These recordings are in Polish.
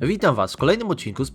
Witam Was w kolejnym odcinku z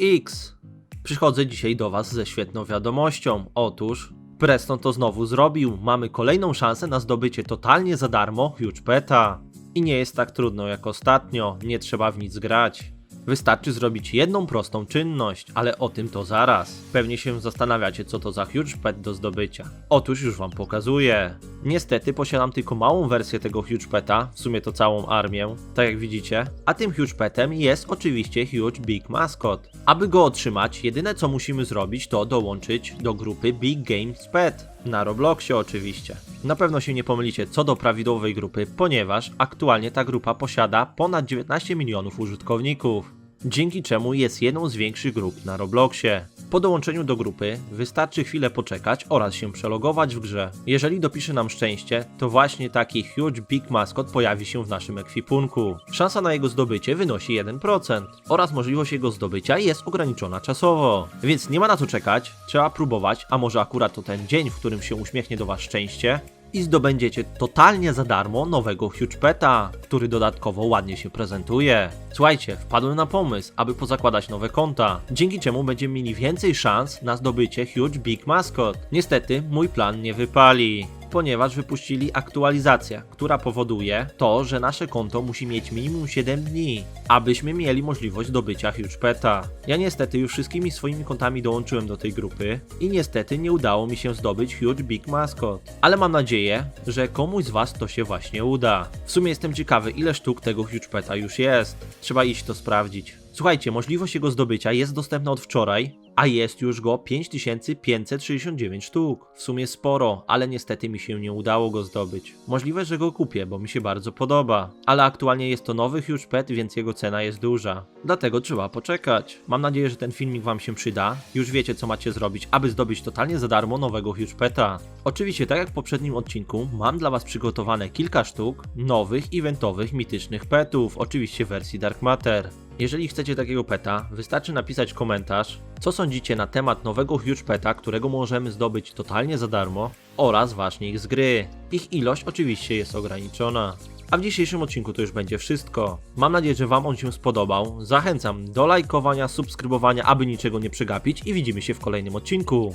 X. Przychodzę dzisiaj do Was ze świetną wiadomością. Otóż Preston to znowu zrobił. Mamy kolejną szansę na zdobycie totalnie za darmo Huge Peta. I nie jest tak trudno jak ostatnio, nie trzeba w nic grać. Wystarczy zrobić jedną prostą czynność, ale o tym to zaraz. Pewnie się zastanawiacie, co to za huge pet do zdobycia. Otóż już wam pokazuję. Niestety posiadam tylko małą wersję tego huge peta, w sumie to całą armię, tak jak widzicie. A tym huge petem jest oczywiście huge big mascot. Aby go otrzymać, jedyne co musimy zrobić to dołączyć do grupy Big Games Pet. Na Robloxie oczywiście. Na pewno się nie pomylicie co do prawidłowej grupy, ponieważ aktualnie ta grupa posiada ponad 19 milionów użytkowników. Dzięki czemu jest jedną z większych grup na Robloxie. Po dołączeniu do grupy wystarczy chwilę poczekać oraz się przelogować w grze. Jeżeli dopisze nam szczęście, to właśnie taki huge big mascot pojawi się w naszym ekwipunku. Szansa na jego zdobycie wynosi 1% oraz możliwość jego zdobycia jest ograniczona czasowo. Więc nie ma na co czekać, trzeba próbować, a może akurat to ten dzień, w którym się uśmiechnie do was szczęście i zdobędziecie totalnie za darmo nowego Huge Peta, który dodatkowo ładnie się prezentuje. Słuchajcie, wpadłem na pomysł, aby pozakładać nowe konta, dzięki czemu będziemy mieli więcej szans na zdobycie Huge Big Mascot. Niestety, mój plan nie wypali. Ponieważ wypuścili aktualizację, która powoduje to, że nasze konto musi mieć minimum 7 dni, abyśmy mieli możliwość zdobycia Huge Peta. Ja niestety już wszystkimi swoimi kontami dołączyłem do tej grupy i niestety nie udało mi się zdobyć Huge Big Mascot. Ale mam nadzieję, że komuś z Was to się właśnie uda. W sumie jestem ciekawy, ile sztuk tego Huge Peta już jest. Trzeba iść to sprawdzić. Słuchajcie, możliwość jego zdobycia jest dostępna od wczoraj, a jest już go 5569 sztuk. W sumie sporo, ale niestety mi się nie udało go zdobyć. Możliwe, że go kupię, bo mi się bardzo podoba. Ale aktualnie jest to nowy Huge Pet, więc jego cena jest duża. Dlatego trzeba poczekać. Mam nadzieję, że ten filmik wam się przyda. Już wiecie co macie zrobić, aby zdobyć totalnie za darmo nowego Huge Peta. Oczywiście, tak jak w poprzednim odcinku, mam dla was przygotowane kilka sztuk nowych, eventowych, mitycznych petów, oczywiście w wersji Dark Matter. Jeżeli chcecie takiego peta, wystarczy napisać komentarz, co sądzicie na temat nowego Huge Peta, którego możemy zdobyć totalnie za darmo, oraz właśnie ich z gry. Ich ilość oczywiście jest ograniczona. A w dzisiejszym odcinku to już będzie wszystko. Mam nadzieję, że Wam on się spodobał. Zachęcam do lajkowania, subskrybowania, aby niczego nie przegapić i widzimy się w kolejnym odcinku.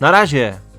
Na razie!